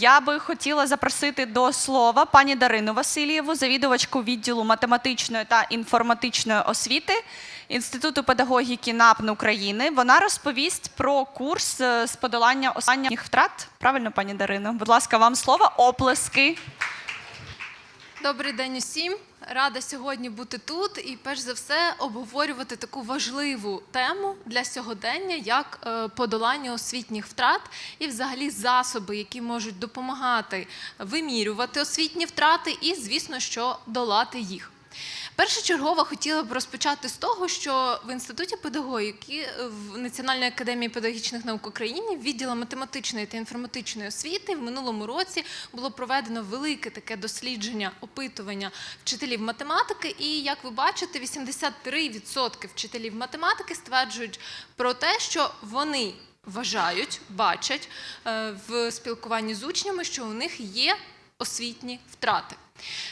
Я би хотіла запросити до слова пані Дарину Васильєву, завідувачку відділу математичної та інформатичної освіти Інституту педагогіки НАПН України. Вона розповість про курс е, з подолання останніх втрат. Правильно, пані Дарино? Будь ласка, вам слово. Оплески. Добрий день усім. Рада сьогодні бути тут і перш за все обговорювати таку важливу тему для сьогодення, як е, подолання освітніх втрат і взагалі засоби, які можуть допомагати вимірювати освітні втрати, і, звісно, що долати їх. Першочергово хотіла б розпочати з того, що в інституті педагогіки в Національній академії педагогічних наук України відділу математичної та інформатичної освіти в минулому році було проведено велике таке дослідження опитування вчителів математики. І як ви бачите, 83% вчителів математики стверджують про те, що вони вважають, бачать е, в спілкуванні з учнями, що у них є освітні втрати.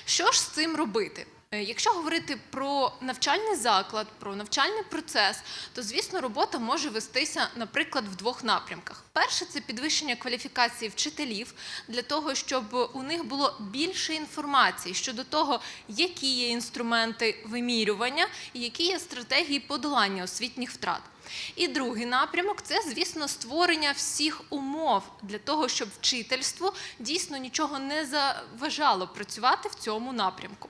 Що ж з цим робити? Е, Якщо говорити про навчальний заклад, про навчальний процес, то звісно робота може вестися, наприклад, в двох напрямках. Перше це підвищення кваліфікації вчителів для того, щоб у них було більше інформації щодо того, які є інструменти вимірювання і які є стратегії подолання освітніх втрат. І другий напрямок це, звісно, створення всіх умов для того, щоб вчительству дійсно нічого не заважало працювати в цьому напрямку.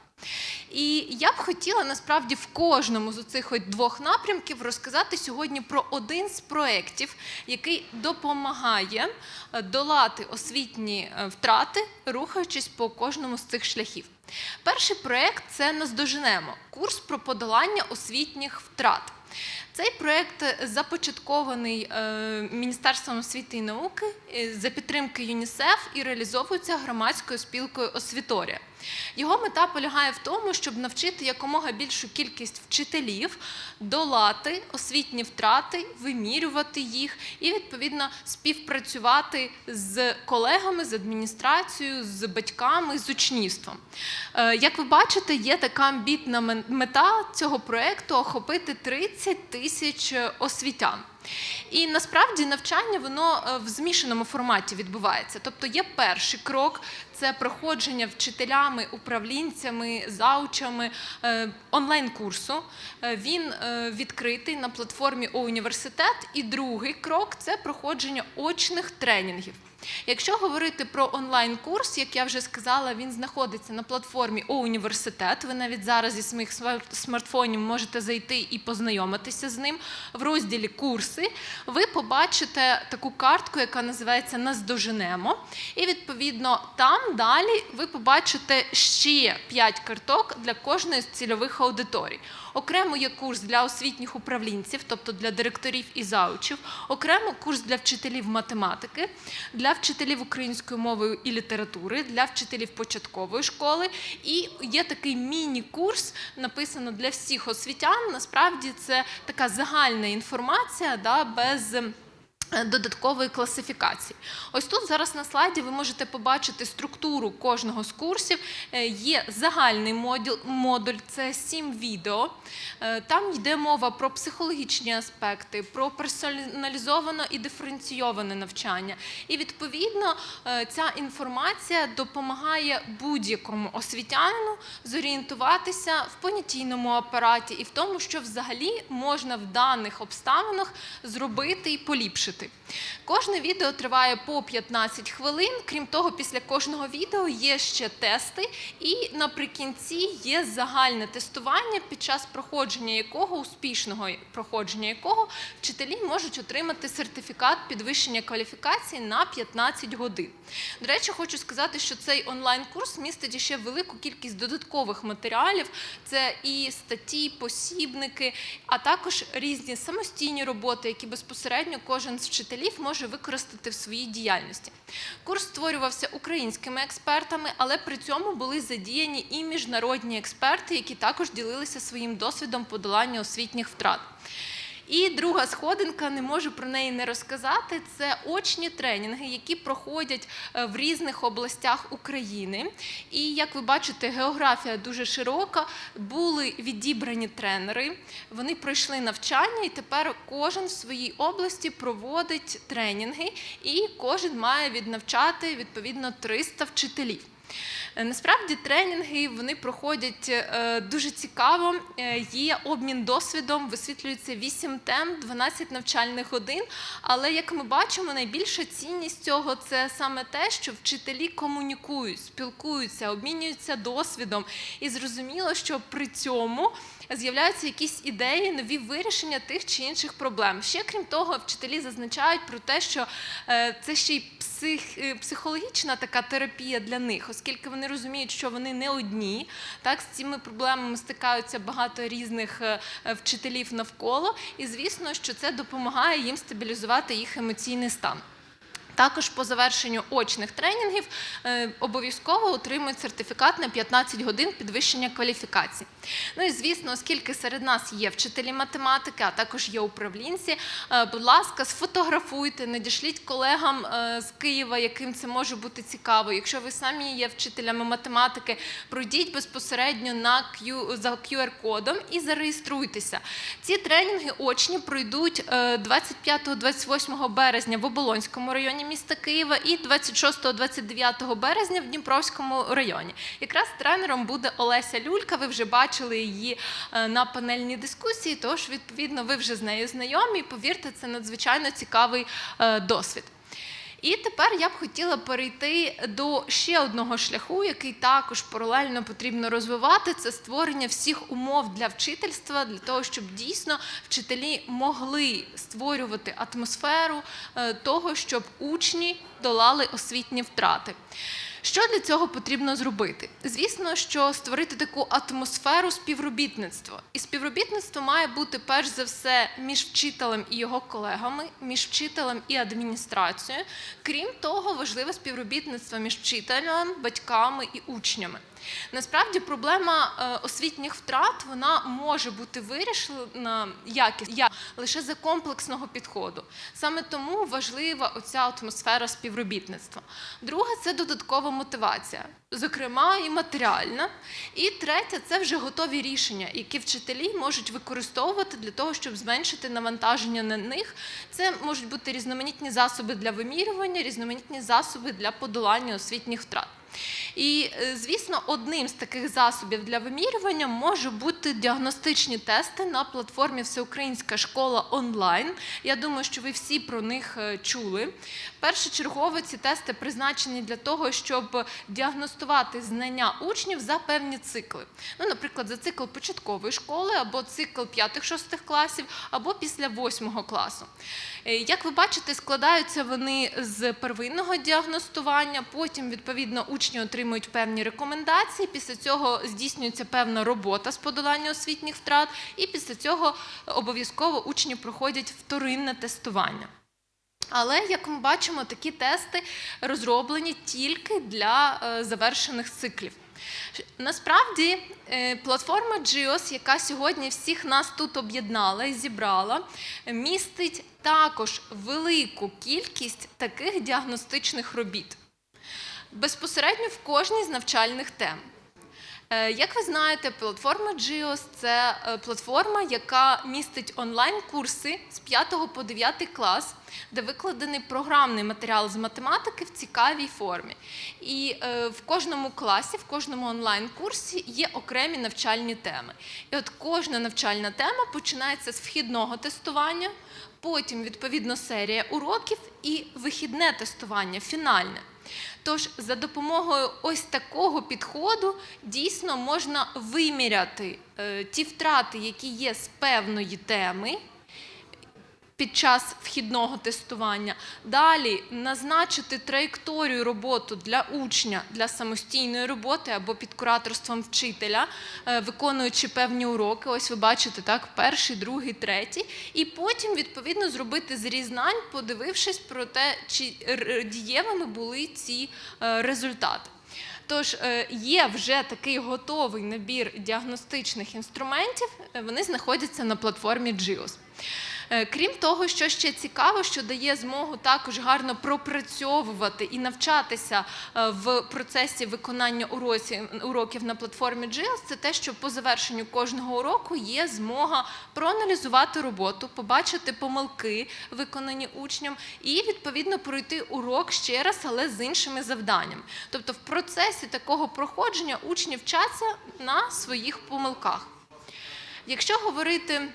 І я б хотіла насправді в кожному з цих двох напрямків розказати сьогодні про один з проєктів, який допомагає е, долати освітні е, втрати, рухаючись по кожному з цих шляхів. Перший проєкт це наздоженемо курс про подолання освітніх втрат. Цей проект започаткований е, Міністерством освіти і науки е, за підтримки ЮНІСЕФ і реалізовується громадською спілкою Освіторія. Його мета полягає в тому, щоб навчити якомога більшу кількість вчителів долати освітні втрати, вимірювати їх і відповідно співпрацювати з колегами, з адміністрацією, з батьками, з учнівством. Е, Як ви бачите, є така амбітна мета цього проєкту охопити 30 тисяч освітян. І насправді навчання воно е, в змішаному форматі відбувається. Тобто є перший крок це проходження вчителями, управлінцями, заучами е, онлайн-курсу. Е, Він відкритий на платформі університет. І другий крок це проходження очних тренінгів. Якщо говорити про онлайн-курс, як я вже сказала, він знаходиться на платформі університет. Ви навіть зараз зі своїх смартфонів можете зайти і познайомитися з ним. В розділі курси ви побачите таку картку, яка називається Наздоженемо. І відповідно там далі ви побачите ще 5 карток для кожної з цільових аудиторій. Окремо є курс для освітніх управлінців, тобто для директорів і заучів, окремо курс для вчителів математики, для вчителів української мови і літератури, для вчителів початкової школи. І є такий міні-курс, написано для всіх освітян. Насправді це така загальна інформація, да, без. Е, Додаткової класифікації. Ось тут зараз на слайді ви можете побачити структуру кожного з курсів. Е, Є загальний модуль, модуль це сім відео. Е, Там йде мова про психологічні аспекти, про персоналізоване і диференційоване навчання. І відповідно ця інформація допомагає будь-якому освітянину зорієнтуватися в понятійному апараті і в тому, що взагалі можна в даних обставинах зробити і поліпшити. Кожне відео триває по 15 хвилин. Крім того, після кожного відео є ще тести, і наприкінці є загальне тестування, під час проходження якого успішного проходження якого вчителі можуть отримати сертифікат підвищення кваліфікації на 15 годин. До речі, хочу сказати, що цей онлайн-курс містить ще велику кількість додаткових матеріалів. Це і статті, посібники, а також різні самостійні роботи, які безпосередньо кожен з вчителів може використати в своїй діяльності. Курс створювався українськими експертами, але при цьому були задіяні і міжнародні експерти, які також ділилися своїм досвідом подолання освітніх втрат. І друга сходинка, не можу про неї не розказати. Це очні тренінги, які проходять е, в різних областях України. І як ви бачите, географія дуже широка. Були відібрані тренери. Вони пройшли навчання, і тепер кожен в своїй області проводить тренінги, і кожен має віднавчати відповідно 300 вчителів. Е, Насправді тренінги вони проходять е, дуже цікаво. Е, Є обмін досвідом, висвітлюється 8 тем, 12 навчальних годин. Але як ми бачимо, найбільша цінність цього це саме те, що вчителі комунікують, спілкуються, обмінюються досвідом. І зрозуміло, що при цьому з'являються якісь ідеї, нові вирішення тих чи інших проблем. Ще крім того, вчителі зазначають про те, що е, це ще й псих, е, психологічна така терапія для них, оскільки вони розуміють, що вони не одні. Так, з цими проблемами стикаються багато різних е, вчителів навколо, і звісно, що це допомагає їм стабілізувати їх емоційний стан. Також по завершенню очних тренінгів е, обов'язково отримують сертифікат на 15 годин підвищення кваліфікації. Ну і звісно, оскільки серед нас є вчителі математики, а також є управлінці, е, будь ласка, сфотографуйте, надішліть колегам е, з Києва, яким це може бути цікаво. Якщо ви самі є вчителями математики, пройдіть безпосередньо на Q, за QR-кодом і зареєструйтеся. Ці тренінги очні пройдуть е, 25-28 березня в Оболонському районі міста Києва і 26-29 березня в Дніпровському районі. Якраз тренером буде Олеся Люлька. Ви вже бачили її е, на панельній дискусії, тож відповідно ви вже з нею знайомі. Повірте, це надзвичайно цікавий е, досвід. І тепер я б хотіла перейти до ще одного шляху, який також паралельно потрібно розвивати. Це створення всіх умов для вчительства, для того, щоб дійсно вчителі могли створювати атмосферу е, того, щоб учні долали освітні втрати. Що для цього потрібно зробити? Звісно, що створити таку атмосферу співробітництва. І співробітництво має бути перш за все між вчителем і його колегами, між вчителем і адміністрацією. Крім того, важливе співробітництво між вчителем, батьками і учнями. Насправді проблема е, освітніх втрат вона може бути вирішена якісно лише за комплексного підходу. Саме тому важлива оця атмосфера співробітництва. Друге це додаткова мотивація, зокрема і матеріальна. І третє це вже готові рішення, які вчителі можуть використовувати для того, щоб зменшити навантаження на них. Це можуть бути різноманітні засоби для вимірювання, різноманітні засоби для подолання освітніх втрат. І, е, звісно, одним з таких засобів для вимірювання може бути діагностичні тести на платформі Всеукраїнська школа онлайн. Я думаю, що ви всі про них е, чули. Першочергово ці тести призначені для того, щоб діагностувати знання учнів за певні цикли. Ну, наприклад, за цикл початкової школи або цикл 5-6 класів, або після 8 класу. Е, Як ви бачите, складаються вони з первинного діагностування, потім, відповідно, учні отримують певні рекомендації. Після цього здійснюється певна робота з подолання освітніх втрат, і після цього обов'язково учні проходять вторинне тестування. Але, як ми бачимо, такі тести розроблені тільки для е, завершених циклів. Насправді, е, платформа GIOS, яка сьогодні всіх нас тут об'єднала і зібрала, містить також велику кількість таких діагностичних робіт безпосередньо в кожній з навчальних тем. Е, Як ви знаєте, платформа GIOS – це е, платформа, яка містить онлайн-курси з 5 по 9 клас, де викладений програмний матеріал з математики в цікавій формі. І е, в кожному класі, в кожному онлайн-курсі є окремі навчальні теми. І от кожна навчальна тема починається з вхідного тестування, потім, відповідно, серія уроків і вихідне тестування, фінальне. Тож за допомогою ось такого підходу дійсно можна виміряти е, ті втрати, які є з певної теми. Під час вхідного тестування далі назначити траєкторію роботи для учня для самостійної роботи або під кураторством вчителя, е, виконуючи певні уроки. Ось ви бачите так, перший, другий, третій, і потім відповідно зробити зрізнань, подивившись про те, чи дієвими були ці е, результати. Тож е, є вже такий готовий набір діагностичних інструментів, вони знаходяться на платформі GIOS. Е, Крім того, що ще цікаво, що дає змогу також гарно пропрацьовувати і навчатися е, в процесі виконання уроків на платформі JIOS, це те, що по завершенню кожного уроку є змога проаналізувати роботу, побачити помилки, виконані учням, і відповідно пройти урок ще раз, але з іншими завданнями. Тобто, в процесі такого проходження учні вчаться на своїх помилках. Якщо говорити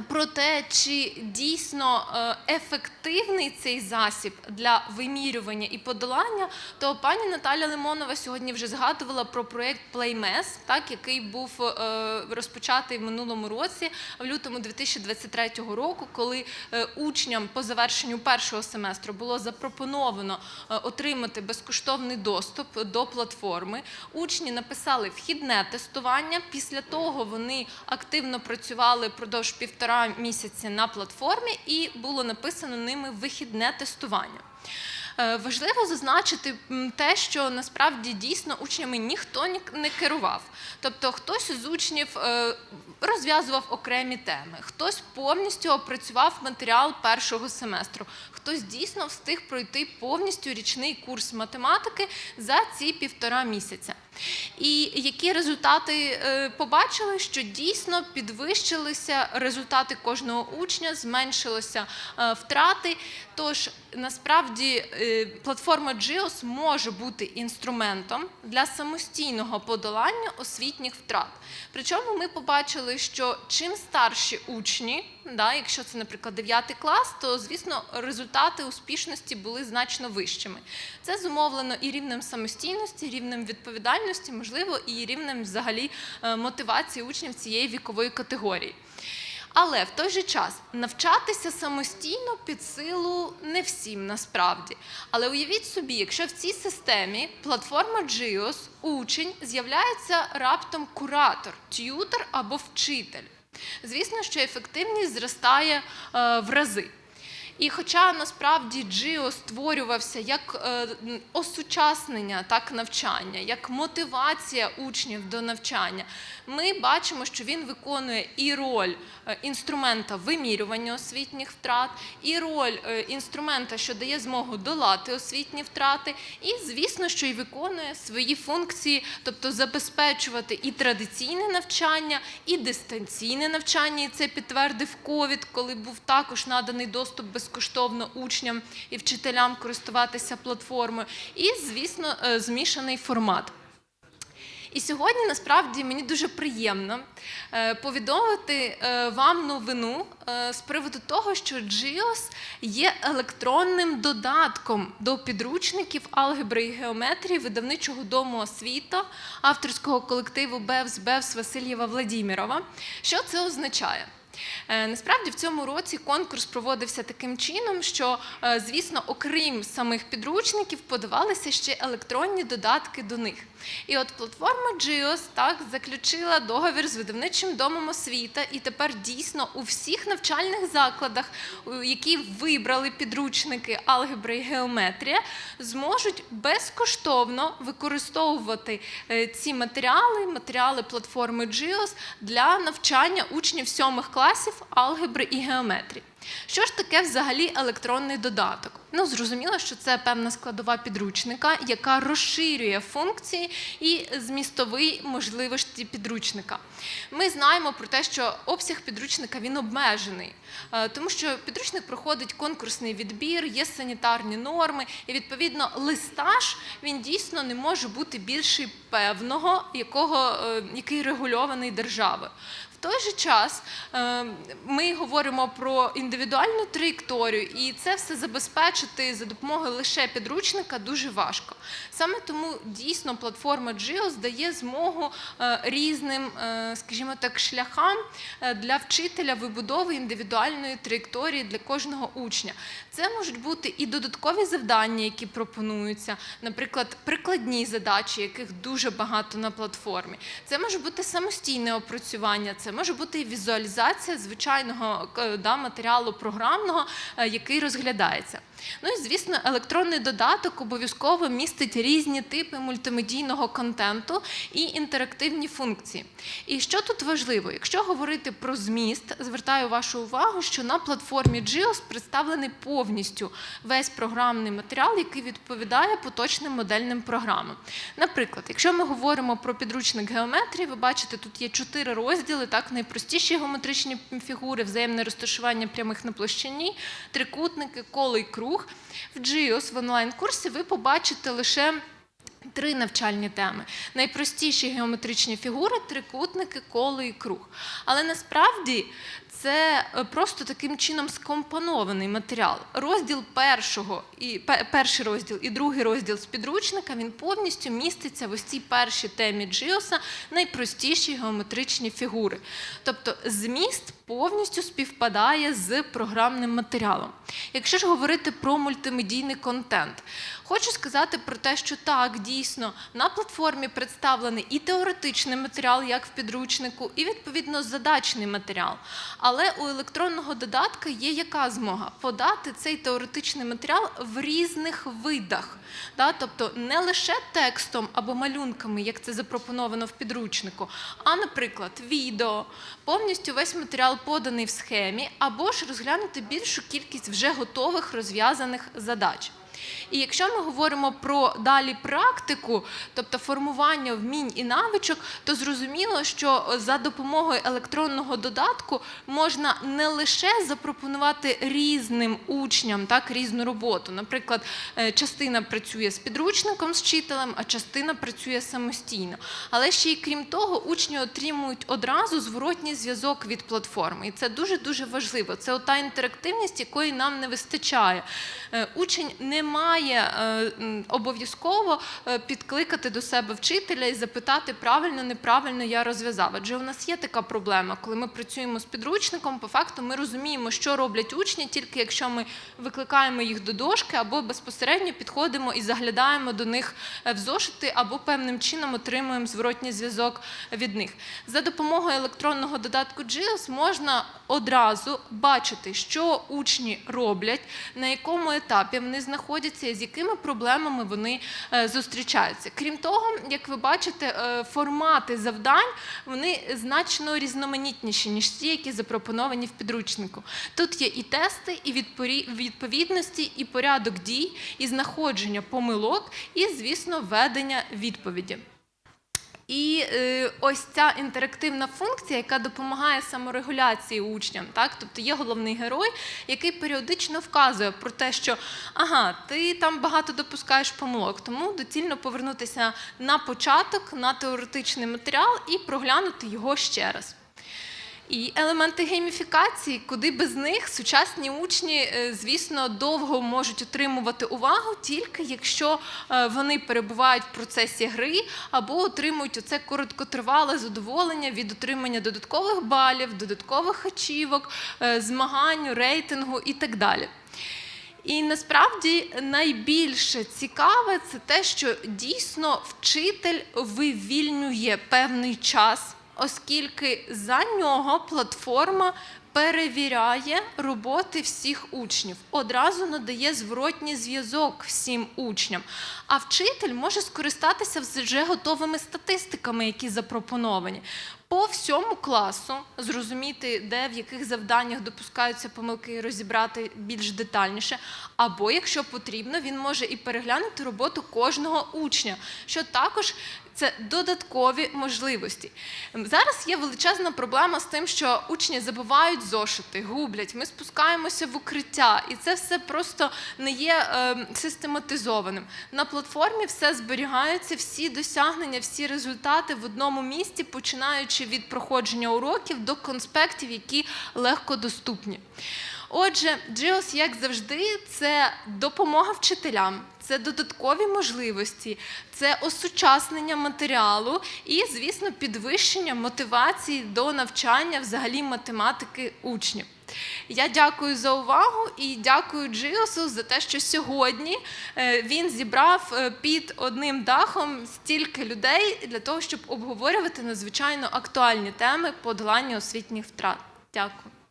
про те, чи дійсно е, ефективний цей засіб для вимірювання і подолання, то пані Наталя Лимонова сьогодні вже згадувала про проєкт PlayMess, так, який був е, розпочатий в минулому році, в лютому 2023 року, коли е, учням по завершенню першого семестру було запропоновано отримати безкоштовний доступ до платформи. Учні написали вхідне тестування. Після того вони активно працювали впродовж півтора місяці на платформі, і було написано ними вихідне тестування. Е, Важливо зазначити те, що насправді дійсно учнями ніхто ні- не керував. Тобто хтось із учнів е, розв'язував окремі теми, хтось повністю опрацював матеріал першого семестру, хтось дійсно встиг пройти повністю річний курс математики за ці півтора місяця. І які результати е, побачили, що дійсно підвищилися результати кожного учня, зменшилися е, втрати. Тож насправді е, платформа GIOS може бути інструментом для самостійного подолання освітніх втрат. Причому ми побачили, що чим старші учні, да, якщо це, наприклад, 9 клас, то звісно результати успішності були значно вищими. Це зумовлено і рівнем самостійності, рівнем відповідальності, можливо, і рівнем взагалі е, мотивації учнів цієї вікової категорії. Але в той же час навчатися самостійно під силу не всім насправді. Але уявіть собі, якщо в цій системі платформа GIOS, учень з'являється раптом куратор, т'ютер або вчитель. Звісно, що ефективність зростає е, в рази. І хоча насправді Джіо створювався як е, осучаснення так навчання, як мотивація учнів до навчання, ми бачимо, що він виконує і роль е, інструмента вимірювання освітніх втрат, і роль е, інструмента, що дає змогу долати освітні втрати, і звісно, що й виконує свої функції, тобто забезпечувати і традиційне навчання, і дистанційне навчання. І це підтвердив ковід, коли був також наданий доступ безкоштовно учням і вчителям користуватися платформою, і, звісно, е, змішаний формат. І сьогодні насправді мені дуже приємно е, повідомити е, вам новину з приводу того, що GIOS є електронним додатком до підручників алгебри і геометрії видавничого дому освіта авторського колективу Бевс Бевс Васильєва Владімірова. Що це означає? Е, Насправді в цьому році конкурс проводився таким чином, що, е, звісно, окрім самих підручників, подавалися ще електронні додатки до них. І от платформа GIOS так заключила договір з видавничим домом освіта, і тепер дійсно у всіх навчальних закладах, які вибрали підручники алгебра і геометрія, зможуть безкоштовно використовувати е, ці матеріали, матеріали платформи GIOS для навчання учнів сьомих класів алгебри і геометрії. Що ж таке взагалі електронний додаток? Ну, зрозуміло, що це певна складова підручника, яка розширює функції і змістові можливості підручника. Ми знаємо про те, що обсяг підручника він обмежений, е, тому що підручник проходить конкурсний відбір, є санітарні норми, і відповідно листаж він дійсно не може бути більший певного, якого, е, який регульований державою. Той же час е, ми говоримо про індивідуальну траєкторію, і це все забезпечити за допомогою лише підручника дуже важко. Саме тому дійсно платформа GIOS дає змогу е, різним, е, скажімо так, шляхам для вчителя вибудови індивідуальної траєкторії для кожного учня. Це можуть бути і додаткові завдання, які пропонуються, наприклад, прикладні задачі, яких дуже багато на платформі. Це може бути самостійне опрацювання, це може бути і візуалізація звичайного е, да, матеріалу програмного, е, який розглядається. Ну і звісно, електронний додаток обов'язково містить різні типи мультимедійного контенту і інтерактивні функції. І що тут важливо? Якщо говорити про зміст, звертаю вашу увагу, що на платформі GIOS представлений повністю весь програмний матеріал, який відповідає поточним модельним програмам. Наприклад, якщо ми говоримо про підручник геометрії, ви бачите, тут є чотири розділи, так найпростіші геометричні фігури, взаємне розташування прямих на площині, трикутники, коло і круг. В GIOS в онлайн-курсі ви побачите лише. Три навчальні теми: найпростіші геометричні фігури, трикутники, коло і круг. Але насправді це е, просто таким чином скомпонований матеріал. Розділ першого і перший розділ і другий розділ з підручника він повністю міститься в ось цій першій темі Джіоса найпростіші геометричні фігури. Тобто зміст повністю співпадає з програмним матеріалом. Якщо ж говорити про мультимедійний контент, хочу сказати про те, що так, дійсно, на платформі представлений і теоретичний матеріал, як в підручнику, і відповідно задачний матеріал. Але у електронного додатка є яка змога подати цей теоретичний матеріал в різних видах. Да? Тобто не лише текстом або малюнками, як це запропоновано в підручнику, а, наприклад, відео, повністю весь матеріал поданий в схемі, або ж розглянути більшу кількість вже готових розв'язаних задач. І якщо ми говоримо про далі практику, тобто формування вмінь і навичок, то зрозуміло, що за допомогою електронного додатку можна не лише запропонувати різним учням так різну роботу. Наприклад, е, частина працює з підручником, з вчителем, а частина працює самостійно. Але ще й крім того, учні отримують одразу зворотній зв'язок від платформи. І це дуже дуже важливо. Це ота інтерактивність, якої нам не вистачає. Е, Учень не має е, обов'язково е, підкликати до себе вчителя і запитати, правильно, неправильно я розв'язав. Адже у нас є така проблема, коли ми працюємо з підручником, по факту ми розуміємо, що роблять учні, тільки якщо ми викликаємо їх до дошки або безпосередньо підходимо і заглядаємо до них е, в зошити, або певним чином отримуємо зворотній зв'язок від них. За допомогою електронного додатку GIOS можна одразу бачити, що учні роблять, на якому етапі вони знаходяться і з якими проблемами вони е, зустрічаються. Крім того, як ви бачите, е, формати завдань вони значно різноманітніші, ніж ті, які запропоновані в підручнику. Тут є і тести, і відповідності, і порядок дій, і знаходження помилок, і, звісно, ведення відповіді. І е, ось ця інтерактивна функція, яка допомагає саморегуляції учням, так тобто є головний герой, який періодично вказує про те, що ага, ти там багато допускаєш помилок, тому доцільно повернутися на початок, на теоретичний матеріал і проглянути його ще раз. І елементи гейміфікації, куди без них сучасні учні, е, звісно, довго можуть отримувати увагу, тільки якщо е, вони перебувають в процесі гри або отримують оце короткотривале задоволення від отримання додаткових балів, додаткових ачівок, е, змагань, рейтингу і так далі. І насправді найбільше цікаве це те, що дійсно вчитель вивільнює певний час, оскільки за нього платформа перевіряє роботи всіх учнів, одразу надає зворотній зв'язок всім учням. А вчитель може скористатися вже готовими статистиками, які запропоновані. По всьому класу зрозуміти, де в яких завданнях допускаються помилки, розібрати більш детальніше. Або, якщо потрібно, він може і переглянути роботу кожного учня, що також це додаткові можливості. Зараз є величезна проблема з тим, що учні забувають зошити, гублять. Ми спускаємося в укриття, і це все просто не є е, систематизованим. На платформі все зберігається, всі досягнення, всі результати в одному місці, починаючи від проходження уроків до конспектів, які легко доступні. Отже, GIOS, як завжди, це допомога вчителям, це додаткові можливості, це осучаснення матеріалу і, звісно, підвищення мотивації до навчання взагалі математики учнів. Я дякую за увагу і дякую Джиосу за те, що сьогодні е, він зібрав е, під одним дахом стільки людей для того, щоб обговорювати надзвичайно актуальні теми подолання освітніх втрат. Дякую.